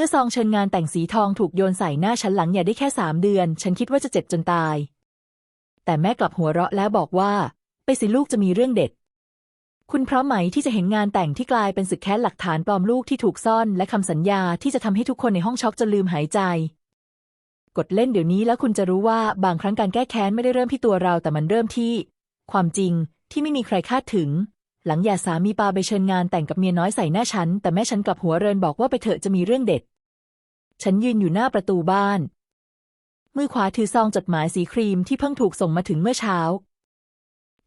มื่อซองเชิญงานแต่งสีทองถูกโยนใส่หน้าฉันหลังอย่าได้แค่สามเดือน ฉันคิดว่าจะเจ็บจนตาย แต่แม่กลับหัวเราะแล้วบอกว่า ไปสิลูกจะมีเรื่องเด็ด คุณพร้อมไหมที่จะเห็นงานแต่งที่กลายเป็นศึกแค้นหลักฐานปลอมลูกที่ถูกซ่อน และคำสัญญาที่จะทำให้ทุกคนในห้องช็อกจนลืมหายใจ กดเล่นเดี๋ยวนี้แล้วคุณจะรู้ว่าบางครั้งการแก้แค้นไม่ได้เริ่มที่ตัวเรา แต่มันเริ่มที่ ความจริงที่ไม่มีใครคาดถึง หลังหย่าสามีปาไปเชิญงานแต่งกับเมียน้อยใส่หน้าฉัน แต่แม่ฉันกลับหัวเรินบอกว่าไปเถอะจะมีเรื่องเด็ด ฉันยืนอยู่หน้าประตูบ้าน มือขวาถือซองจดหมายสีครีมที่เพิ่งถูกส่งมาถึงเมื่อเช้า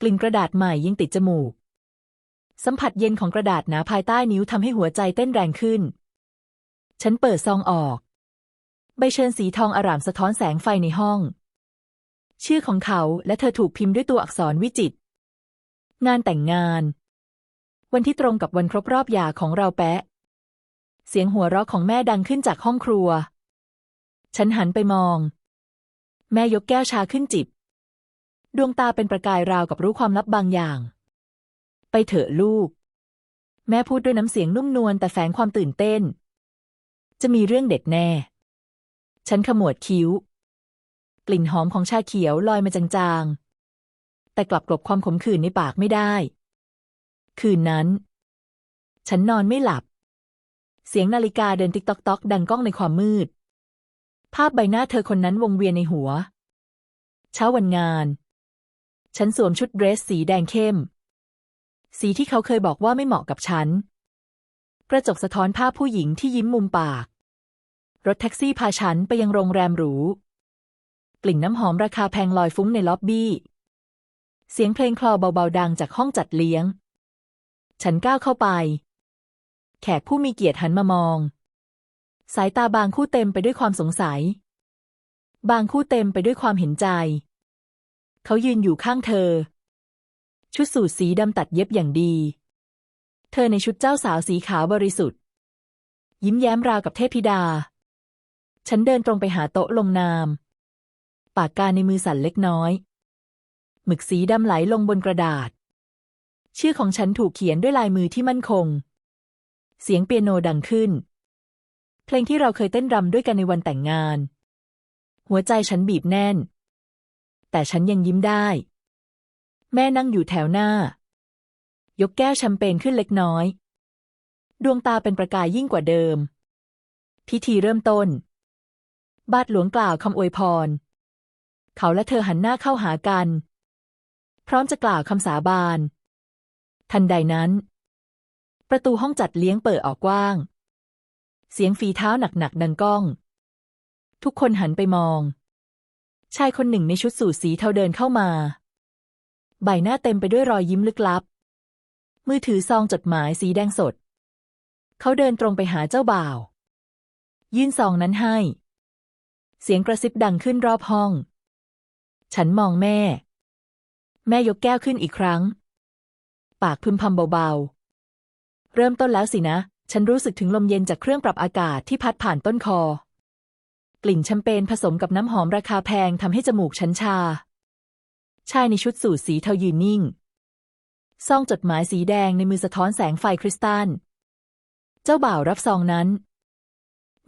กลิ่นกระดาษใหม่ยังติดจมูก สัมผัสเย็นของกระดาษหนาภายใต้นิ้วทำให้หัวใจเต้นแรงขึ้น ฉันเปิดซองออก ใบเชิญสีทองอร่ามสะท้อนแสงไฟในห้อง ชื่อของเขาและเธอถูกพิมพ์ด้วยตัวอักษรวิจิตรงานแต่งงาน วันที่ตรงกับวันครบรอบหย่าของเราแปะ เสียงหัวเราะของแม่ดังขึ้นจากห้องครัว ฉันหันไปมอง แม่ยกแก้วชาขึ้นจิบ ดวงตาเป็นประกายราวกับรู้ความลับบางอย่าง ไปเถอะลูก แม่พูดด้วยน้ำเสียงนุ่มนวลแต่แฝงความตื่นเต้น จะมีเรื่องเด็ดแน่ ฉันขมวดคิ้ว กลิ่นหอมของชาเขียวลอยมาจางๆแต่กลับกลบความขมขื่นในปากไม่ได้ คืนนั้น ฉันนอนไม่หลับ เสียงนาฬิกาเดินติ๊กตอกตอกดังก้องในความมืด ภาพใบหน้าเธอคนนั้นวงเวียนในหัว เช้าวันงาน ฉันสวมชุดเดรสสีแดงเข้ม สีที่เขาเคยบอกว่าไม่เหมาะกับฉัน กระจกสะท้อนภาพผู้หญิงที่ยิ้มมุมปาก รถแท็กซี่พาฉันไปยังโรงแรมหรู กลิ่นน้ำหอมราคาแพงลอยฟุ้งในล็อบบี้เสียงเพลงคลอเบาๆดังจากห้องจัดเลี้ยง ฉันก้าวเข้าไป แขกผู้มีเกียรติหันมามอง สายตาบางคู่เต็มไปด้วยความสงสัย บางคู่เต็มไปด้วยความเห็นใจ เขายืนอยู่ข้างเธอ ชุดสูทสีดำตัดเย็บอย่างดี เธอในชุดเจ้าสาวสีขาวบริสุทธิ์ ยิ้มแย้มราวกับเทพธิดา ฉันเดินตรงไปหาโต๊ะลงนาม ปากกาในมือสั่นเล็กน้อย หมึกสีดำไหลลงบนกระดาษ ชื่อของฉันถูกเขียนด้วยลายมือที่มั่นคง เสียงเปียโนดังขึ้น เพลงที่เราเคยเต้นรำด้วยกันในวันแต่งงาน หัวใจฉันบีบแน่น แต่ฉันยังยิ้มได้ แม่นั่งอยู่แถวหน้า ยกแก้วแชมเปญขึ้นเล็กน้อย ดวงตาเป็นประกายยิ่งกว่าเดิม พิธีเริ่มต้น บาทหลวงกล่าวคำอวยพร เขาและเธอหันหน้าเข้าหากัน พร้อมจะกล่าวคำสาบาน ทันใดนั้น ประตูห้องจัดเลี้ยงเปิดออกกว้าง เสียงฝีเท้าหนักๆดังก้อง ทุกคนหันไปมอง ชายคนหนึ่งในชุดสูทสีเทาเดินเข้ามา ใบหน้าเต็มไปด้วยรอยยิ้มลึกลับ มือถือซองจดหมายสีแดงสด เขาเดินตรงไปหาเจ้าบ่าว ยื่นซองนั้นให้ เสียงกระซิบดังขึ้นรอบห้อง ฉันมองแม่ แม่ยกแก้วขึ้นอีกครั้ง ปากพึมพำเบาๆ เริ่มต้นแล้วสินะ ฉันรู้สึกถึงลมเย็นจากเครื่องปรับอากาศที่พัดผ่านต้นคอ กลิ่นแชมเปญผสมกับน้ำหอมราคาแพงทำให้จมูกฉันชา ชายในชุดสูทสีเทายืนนิ่ง ซองจดหมายสีแดงในมือสะท้อนแสงไฟคริสตัล เจ้าบ่าวรับซองนั้น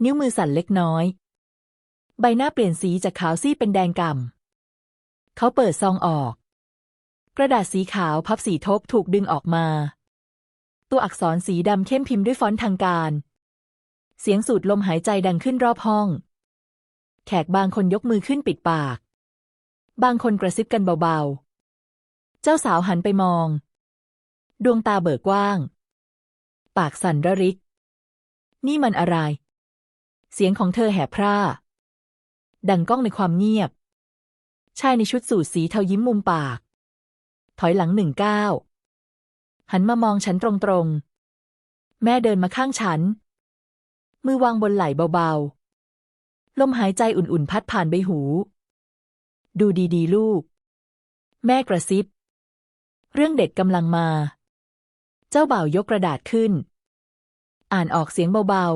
นิ้วมือสั่นเล็กน้อย ใบหน้าเปลี่ยนสีจากขาวซีดเป็นแดงก่ำเขาเปิดซองออก กระดาษสีขาวพับสีทบถูกดึงออกมา ตัวอักษรสีดำเข้มพิมพ์ด้วยฟอนต์ทางการ เสียงสูดลมหายใจดังขึ้นรอบห้อง แขกบางคนยกมือขึ้นปิดปาก บางคนกระซิบกันเบาๆ เจ้าสาวหันไปมอง ดวงตาเบิกกว้าง ปากสั่นระริก นี่มันอะไร เสียงของเธอแหบพร่า ดังก้องในความเงียบ ชายในชุดสูทสีเทายิ้มมุมปาก ถอยหลังหนึ่งก้าวหันมามองฉันตรงๆ แม่เดินมาข้างฉัน มือวางบนไหล่เบาๆ ลมหายใจอุ่นๆ พัดผ่านใบหู ดูดีๆ ลูก แม่กระซิบ เรื่องเด็ดกำลังมา เจ้าบ่าวยกกระดาษขึ้น อ่านออกเสียงเบา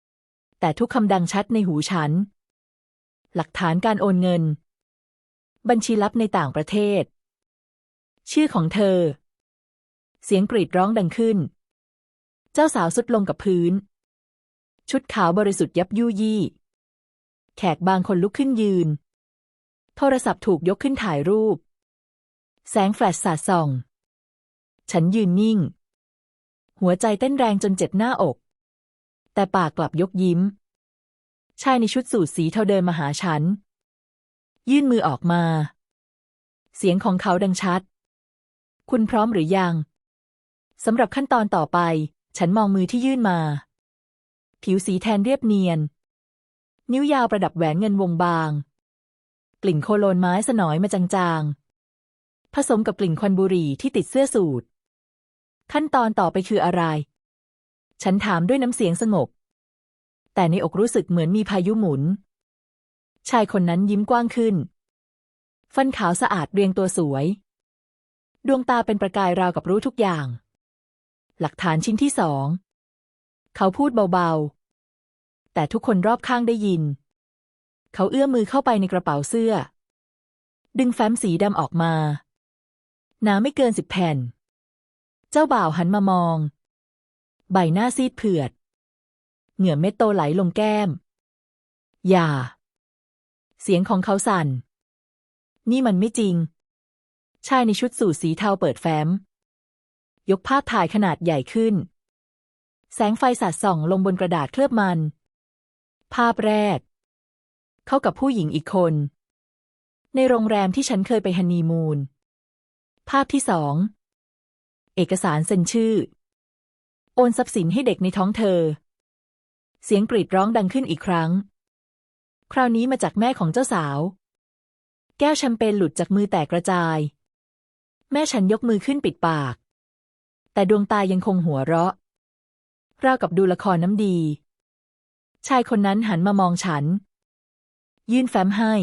ๆ แต่ทุกคำดังชัดในหูฉัน หลักฐานการโอนเงิน บัญชีลับในต่างประเทศ ชื่อของเธอ เสียงกรีดร้องดังขึ้น เจ้าสาวสุดลงกับพื้น ชุดขาวบริสุทธิ์ยับยุยี่ แขกบางคนลุกขึ้นยืน โทรศัพท์ถูกยกขึ้นถ่ายรูป แสงแฟลชสาดส่อง ฉันยืนนิ่ง หัวใจเต้นแรงจนเจ็บหน้าอก แต่ปากกลับยกยิ้ม ชายในชุดสูทสีเทาเดินมาหาฉัน ยื่นมือออกมาเสียงของเขาดังชัด คุณพร้อมหรือยังสำหรับขั้นตอนต่อไป ฉันมองมือที่ยื่นมา ผิวสีแทนเรียบเนียน นิ้วยาวประดับแหวนเงินวงบาง กลิ่นโคโลนไม้สนอยมาจางๆ ผสมกับกลิ่นควันบุหรี่ที่ติดเสื้อสูทขั้นตอนต่อไปคืออะไร ฉันถามด้วยน้ำเสียงสงบ แต่ในอกรู้สึกเหมือนมีพายุหมุน ชายคนนั้นยิ้มกว้างขึ้น ฟันขาวสะอาดเรียงตัวสวย ดวงตาเป็นประกายราวกับรู้ทุกอย่าง หลักฐานชิ้นที่สอง เขาพูดเบาๆ แต่ทุกคนรอบข้างได้ยิน เขาเอื้อมมือเข้าไปในกระเป๋าเสื้อ ดึงแฟ้มสีดำออกมาหนาไม่เกินสิบแผ่น เจ้าบ่าวหันมามอง ใบหน้าซีดเผือด เหงื่อเม็ดโตไหลลงแก้ม อย่า เสียงของเขาสั่น นี่มันไม่จริง ชายในชุดสูทสีเทาเปิดแฟ้ม ยกภาพถ่ายขนาดใหญ่ขึ้น แสงไฟสาดส่องลงบนกระดาษเคลือบมัน ภาพแรก เขากับผู้หญิงอีกคน ในโรงแรมที่ฉันเคยไปฮันนีมูน ภาพที่สอง เอกสารเซ็นชื่อ โอนทรัพย์สินให้เด็กในท้องเธอ เสียงกรีดร้องดังขึ้นอีกครั้ง คราวนี้มาจากแม่ของเจ้าสาว แก้วแชมเปญหลุดจากมือแตกกระจาย แม่ฉันยกมือขึ้นปิดปาก แต่ดวงตายังคงหัวเราะราวกับดูละครน้ำดี ชายคนนั้นหันมามองฉัน ยื่นแฟ้มให้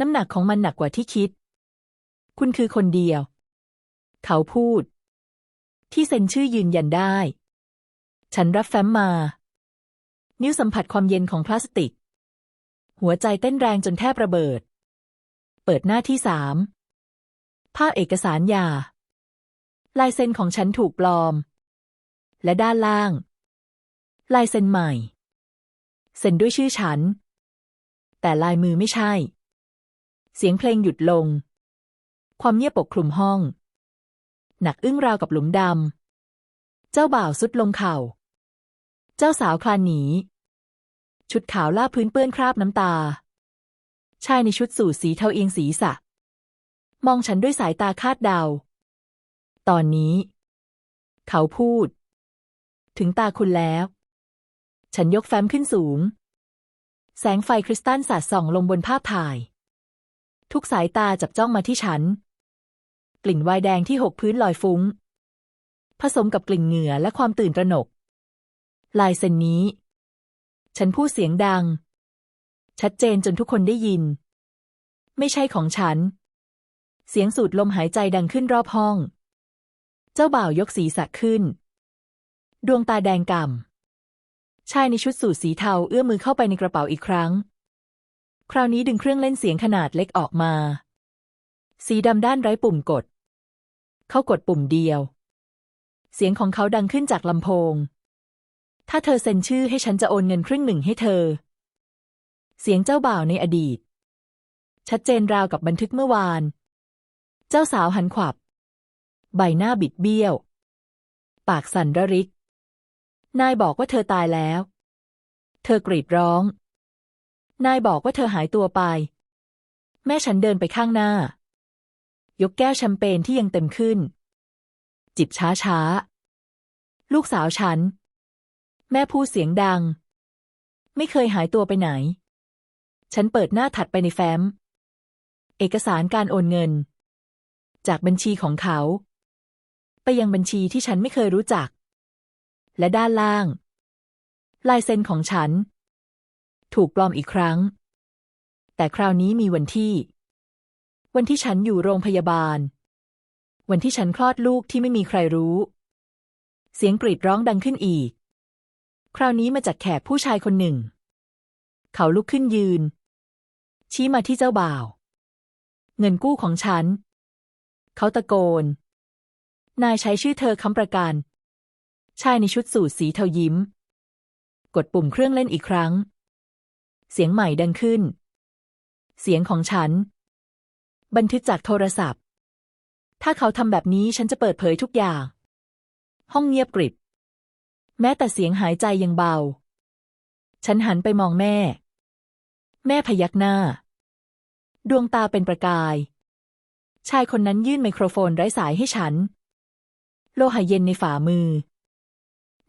น้ำหนักของมันหนักกว่าที่คิด คุณคือคนเดียว เขาพูด ที่เซ็นชื่อยืนยันได้ ฉันรับแฟ้มมา นิ้วสัมผัสความเย็นของพลาสติก หัวใจเต้นแรงจนแทบระเบิด เปิดหน้าที่สาม ภาพเอกสารยา ลายเซ็นของฉันถูกปลอม และด้านล่าง ลายเซ็นใหม่ เซ็นด้วยชื่อฉัน แต่ลายมือไม่ใช่ เสียงเพลงหยุดลง ความเงียบปกคลุมห้อง หนักอึ้งราวกับหลุมดำ เจ้าบ่าวสุดลงเข่า เจ้าสาวคลานหนี ชุดขาวล่าพื้นเปื้อนคราบน้ำตา ชายในชุดสูทสีเทาเอียงศีรษะ มองฉันด้วยสายตาคาดเดา ตอนนี้ เขาพูด ถึงตาคุณแล้ว ฉันยกแฟ้มขึ้นสูง แสงไฟคริสตัลสาดส่องลงบนภาพถ่าย ทุกสายตาจับจ้องมาที่ฉัน กลิ่นไวน์แดงที่หกพื้นลอยฟุ้ง ผสมกับกลิ่นเหงื่อและความตื่นตระหนก ลายเซ็นนี้ ฉันพูดเสียงดัง ชัดเจนจนทุกคนได้ยิน ไม่ใช่ของฉัน เสียงสูดลมหายใจดังขึ้นรอบห้อง เจ้าบ่าวยกศีรษะขึ้น ดวงตาแดงก่ำ ชายในชุดสูทสีเทาเอื้อมมือเข้าไปในกระเป๋าอีกครั้ง คราวนี้ดึงเครื่องเล่นเสียงขนาดเล็กออกมา สีดำด้านไร้ปุ่มกด เขากดปุ่มเดียว เสียงของเขาดังขึ้นจากลำโพง ถ้าเธอเซ็นชื่อให้ฉันจะโอนเงินครึ่งหนึ่งให้เธอ เสียงเจ้าบ่าวในอดีต ชัดเจนราวกับบันทึกเมื่อวาน เจ้าสาวหันขวับ ใบหน้าบิดเบี้ยว ปากสั่นระริก นายบอกว่าเธอตายแล้ว เธอกรีดร้อง นายบอกว่าเธอหายตัวไป แม่ฉันเดินไปข้างหน้า ยกแก้วแชมเปญที่ยังเต็มขึ้น จิบช้าช้า ลูกสาวฉัน แม่พูดเสียงดัง ไม่เคยหายตัวไปไหน ฉันเปิดหน้าถัดไปในแฟ้ม เอกสารการโอนเงิน จากบัญชีของเขา ไปยังบัญชีที่ฉันไม่เคยรู้จัก และด้านล่าง ลายเซ็นของฉัน ถูกปลอมอีกครั้ง แต่คราวนี้มีวันที่ วันที่ฉันอยู่โรงพยาบาล วันที่ฉันคลอดลูกที่ไม่มีใครรู้ เสียงกรีดร้องดังขึ้นอีก คราวนี้มาจากแขกผู้ชายคนหนึ่ง เขาลุกขึ้นยืน ชี้มาที่เจ้าบ่าว เงินกู้ของฉัน เขาตะโกน นายใช้ชื่อเธอค้ำประกัน ชายในชุดสูทสีเทายิ้ม กดปุ่มเครื่องเล่นอีกครั้ง เสียงใหม่ดังขึ้น เสียงของฉัน บันทึกจากโทรศัพท์ ถ้าเขาทำแบบนี้ฉันจะเปิดเผยทุกอย่าง ห้องเงียบกริบ แม้แต่เสียงหายใจยังเบา ฉันหันไปมองแม่ แม่พยักหน้า ดวงตาเป็นประกาย ชายคนนั้นยื่นไมโครโฟนไร้สายให้ฉัน โลหะเย็นในฝ่ามือ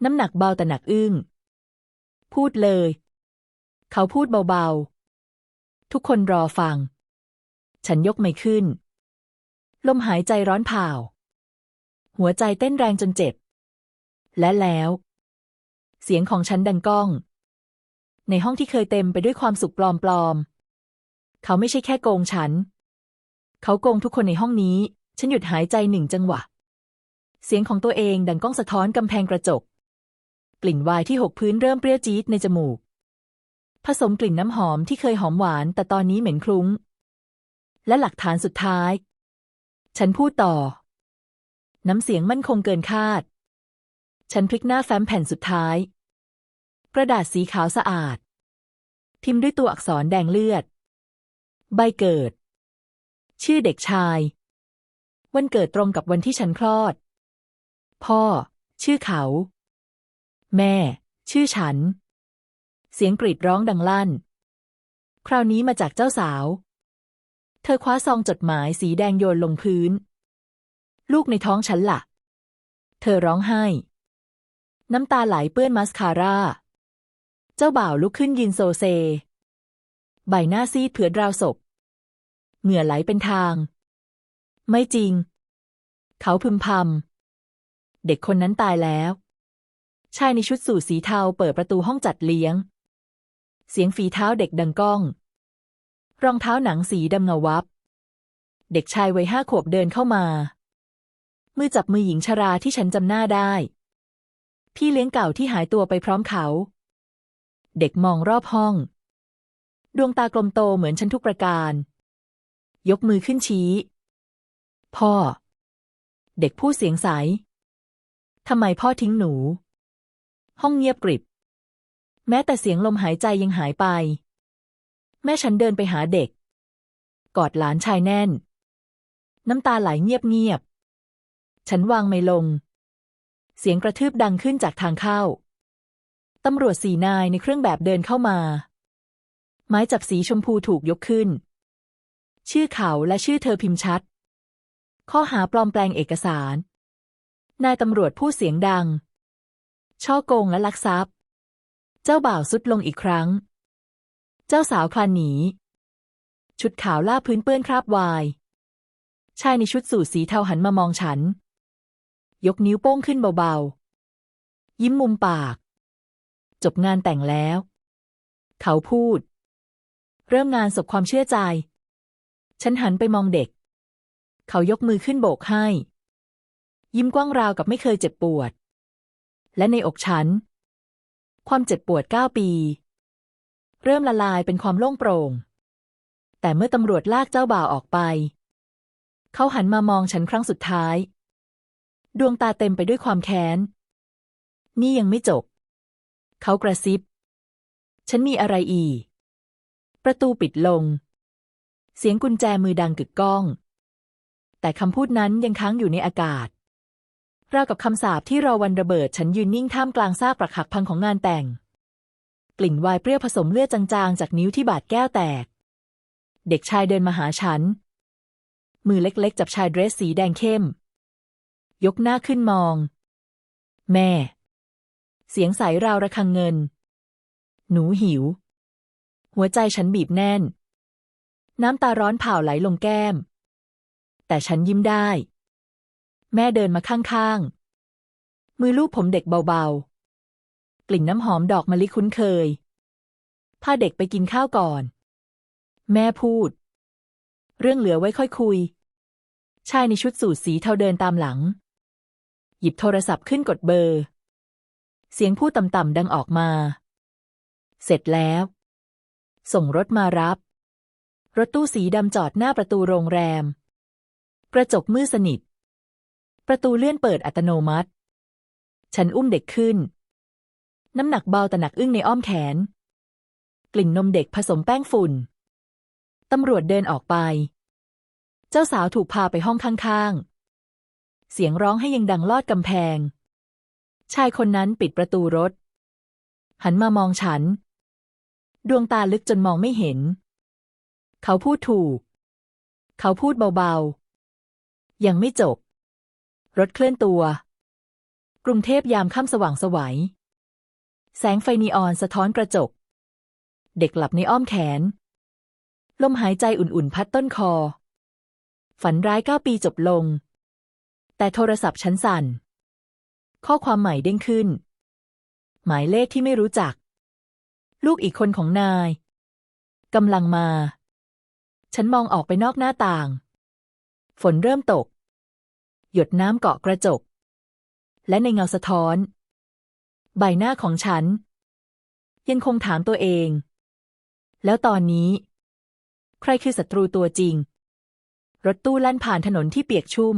น้ำหนักเบาแต่หนักอึ้ง พูดเลย เขาพูดเบาๆ ทุกคนรอฟัง ฉันยกไม่ขึ้น ลมหายใจร้อนเผาหัวใจเต้นแรงจนเจ็บ และแล้ว เสียงของฉันดังก้อง ในห้องที่เคยเต็มไปด้วยความสุขปลอมๆ เขาไม่ใช่แค่โกงฉัน เขาโกงทุกคนในห้องนี้ ฉันหยุดหายใจหนึ่งจังหวะ เสียงของตัวเองดังก้องสะท้อนกำแพงกระจก กลิ่นวายที่หกพื้นเริ่มเปรี้ยวจี๊ดในจมูก ผสมกลิ่นน้ำหอมที่เคยหอมหวาน แต่ตอนนี้เหม็นคลุ้ง และหลักฐานสุดท้าย ฉันพูดต่อ น้ำเสียงมั่นคงเกินคาด ฉันพลิกหน้าแฟ้มแผ่นสุดท้าย กระดาษสีขาวสะอาด พิมพ์ด้วยตัวอักษรแดงเลือด ใบเกิด ชื่อเด็กชาย วันเกิดตรงกับวันที่ฉันคลอด พ่อ ชื่อเขา แม่ ชื่อฉัน เสียงกรีดร้องดังลั่น คราวนี้มาจากเจ้าสาว เธอคว้าซองจดหมายสีแดงโยนลงพื้น ลูกในท้องฉันละ่ะ เธอร้องไห้ น้ำตาไหลเปื้อนมัสคาร่า เจ้าบ่าวลุกขึ้นยืนโซเซ ใบหน้าซีดเผือดราวศพ เหงื่อไหลเป็นทาง ไม่จริง เขาพึมพำ เด็กคนนั้นตายแล้ว ชายในชุดสูทสีเทาเปิดประตูห้องจัดเลี้ยง เสียงฝีเท้าเด็กดังก้อง รองเท้าหนังสีดำเงาวับ เด็กชายวัยห้าขวบเดินเข้ามา มือจับมือหญิงชราที่ฉันจำหน้าได้ พี่เลี้ยงเก่าที่หายตัวไปพร้อมเขา เด็กมองรอบห้อง ดวงตากลมโตเหมือนฉันทุกประการ ยกมือขึ้นชี้ พ่อ เด็กพูดเสียงใสทำไมพ่อทิ้งหนู ห้องเงียบกริบ แม้แต่เสียงลมหายใจยังหายไป แม่ฉันเดินไปหาเด็ก กอดหลานชายแน่น น้ำตาไหลเงียบเงียบ ฉันวางไม่ลง เสียงกระทืบดังขึ้นจากทางเข้า ตำรวจสี่นายในเครื่องแบบเดินเข้ามา ไม้จับสีชมพูถูกยกขึ้น ชื่อเขาและชื่อเธอพิมพ์ชัด ข้อหาปลอมแปลงเอกสาร นายตำรวจพูดเสียงดัง ช่อโกงและลักทรัพย์ เจ้าบ่าวสุดลงอีกครั้ง เจ้าสาวคลานหนี ชุดขาวล่าพื้นเปื้อนคราบวาย ชายในชุดสูทสีเทาหันมามองฉัน ยกนิ้วโป้งขึ้นเบาๆ ยิ้มมุมปาก จบงานแต่งแล้ว เขาพูด เริ่มงานศพความเชื่อใจ ฉันหันไปมองเด็ก เขายกมือขึ้นโบกให้ ยิ้มกว้างราวกับไม่เคยเจ็บปวด และในอกฉัน ความเจ็บปวดเก้าปี เริ่มละลายเป็นความโล่งโปร่ง แต่เมื่อตำรวจลากเจ้าบ่าวออกไป เขาหันมามองฉันครั้งสุดท้าย ดวงตาเต็มไปด้วยความแค้น นี่ยังไม่จบ เขากระซิบ ฉันมีอะไรอีก ประตูปิดลง เสียงกุญแจมือดังกึกก้อง แต่คำพูดนั้นยังค้างอยู่ในอากาศราวกับคำสาปที่รอวันระเบิดฉันยืนนิ่งท่ามกลางซากปรักหักพังของงานแต่ง กลิ่นวายเปรี้ยวผสมเลือดจางๆ จากนิ้วที่บาดแก้วแตก เด็กชายเดินมาหาฉัน มือเล็กๆ จับชายเดรสสีแดงเข้ม ยกหน้าขึ้นมอง แม่ เสียงใสราวระฆังเงิน หนูหิว หัวใจฉันบีบแน่น น้ำตาร้อนเผาไหลลงแก้ม แต่ฉันยิ้มได้ แม่เดินมาข้างๆ มือลูบผมเด็กเบาๆ กลิ่นน้ำหอมดอกมะลิคุ้นเคย พาเด็กไปกินข้าวก่อน แม่พูด เรื่องเหลือไว้ค่อยคุย ชายในชุดสูทสีเทาเดินตามหลัง หยิบโทรศัพท์ขึ้นกดเบอร์ เสียงพูดต่ำๆดังออกมา เสร็จแล้ว ส่งรถมารับ รถตู้สีดำจอดหน้าประตูโรงแรม กระจกมืดสนิท ประตูเลื่อนเปิดอัตโนมัติ ฉันอุ้มเด็กขึ้น น้ำหนักเบาแต่หนักอึ้งในอ้อมแขน กลิ่นนมเด็กผสมแป้งฝุ่น ตำรวจเดินออกไป เจ้าสาวถูกพาไปห้องข้างๆ เสียงร้องให้ยังดังลอดกำแพง ชายคนนั้นปิดประตูรถ หันมามองฉัน ดวงตาลึกจนมองไม่เห็น เขาพูดถูก เขาพูดเบาๆ ยังไม่จบ รถเคลื่อนตัว กรุงเทพยามค่ำสว่างสวัย แสงไฟนีออนสะท้อนกระจก เด็กหลับในอ้อมแขน ลมหายใจอุ่นๆ พัดต้นคอ ฝันร้ายเก้าปีจบลง แต่โทรศัพท์ฉันสั่น ข้อความใหม่เด้งขึ้น หมายเลขที่ไม่รู้จัก ลูกอีกคนของนายกำลังมา ฉันมองออกไปนอกหน้าต่าง ฝนเริ่มตก หยดน้ำเกาะกระจก และในเงาสะท้อน ใบหน้าของฉัน ยังคงถามตัวเอง แล้วตอนนี้ ใครคือศัตรูตัวจริง รถตู้แล่นผ่านถนนที่เปียกชุ่ม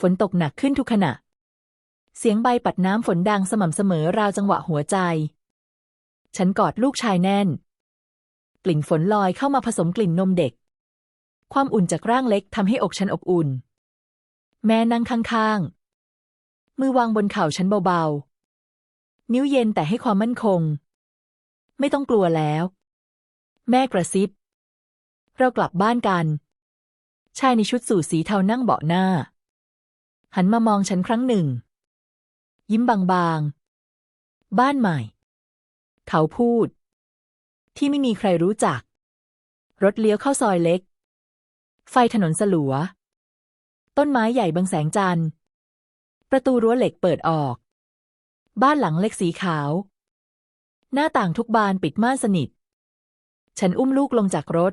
ฝนตกหนักขึ้นทุกขณะ เสียงใบปัดน้ำฝนดังสม่ำเสมอราวจังหวะหัวใจ ฉันกอดลูกชายแน่น กลิ่นฝนลอยเข้ามาผสมกลิ่นนมเด็ก ความอุ่นจากร่างเล็กทำให้อกฉันอบอุ่น แม่นั่งข้างๆ มือวางบนเข่าฉันเบาๆ นิ้วเย็นแต่ให้ความมั่นคง ไม่ต้องกลัวแล้ว แม่กระซิบ เรากลับบ้านกัน ชายในชุดสูทสีเทานั่งเบาะหน้า หันมามองฉันครั้งหนึ่ง ยิ้มบางๆ บ้านใหม่ เขาพูด ที่ไม่มีใครรู้จัก รถเลี้ยวเข้าซอยเล็ก ไฟถนนสลัว ต้นไม้ใหญ่บังแสงจันทร์ ประตูรั้วเหล็กเปิดออก บ้านหลังเล็กสีขาว หน้าต่างทุกบานปิดม่านสนิท ฉันอุ้มลูกลงจากรถ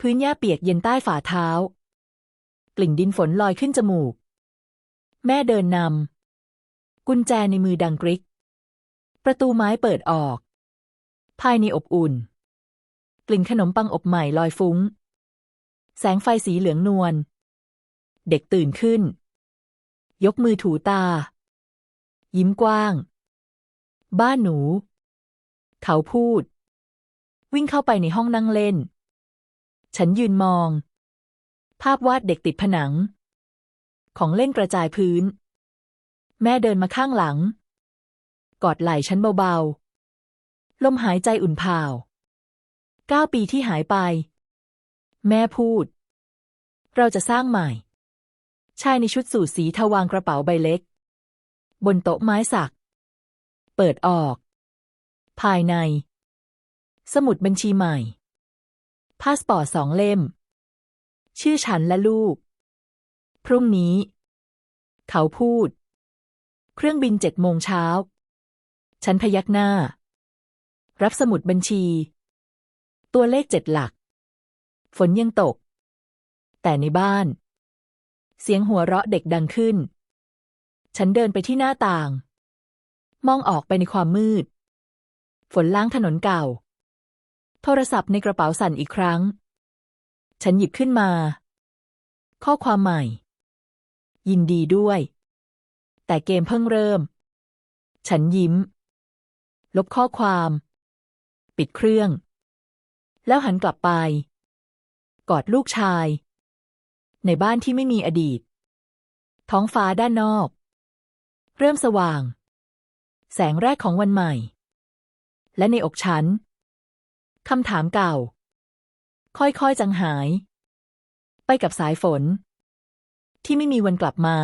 พื้นหญ้าเปียกเย็นใต้ฝ่าเท้า กลิ่นดินฝนลอยขึ้นจมูก แม่เดินนำกุญแจในมือดังกริก ประตูไม้เปิดออก ภายในอบอุ่น กลิ่นขนมปังอบใหม่ลอยฟุ้ง แสงไฟสีเหลืองนวล เด็กตื่นขึ้น ยกมือถูตา ยิ้มกว้าง บ้านหนู เขาพูด วิ่งเข้าไปในห้องนั่งเล่น ฉันยืนมอง ภาพวาดเด็กติดผนัง ของเล่นกระจายพื้น แม่เดินมาข้างหลัง กอดไหล่ฉันเบาๆ ลมหายใจอุ่นเผาเก้าปีที่หายไป แม่พูด เราจะสร้างใหม่ ชายในชุดสูทสีทวางกระเป๋าใบเล็ก บนโต๊ะไม้สัก เปิดออก ภายใน สมุดบัญชีใหม่ พาสปอร์ตสองเล่ม ชื่อฉันและลูก พรุ่งนี้ เขาพูด เครื่องบินเจ็ดโมงเช้า ฉันพยักหน้า รับสมุดบัญชี ตัวเลขเจ็ดหลัก ฝนยังตก แต่ในบ้าน เสียงหัวเราะเด็กดังขึ้น ฉันเดินไปที่หน้าต่าง มองออกไปในความมืด ฝนล้างถนนเก่า โทรศัพท์ในกระเป๋าสั่นอีกครั้ง ฉันหยิบขึ้นมา ข้อความใหม่ ยินดีด้วย แต่เกมเพิ่งเริ่ม ฉันยิ้ม ลบข้อความ ปิดเครื่อง แล้วหันกลับไป กอดลูกชาย ในบ้านที่ไม่มีอดีต ท้องฟ้าด้านนอก เริ่มสว่าง แสงแรกของวันใหม่ และในอกฉันคำถามเก่า ค่อยๆจางหาย ไปกับสายฝน ที่ไม่มีวันกลับมา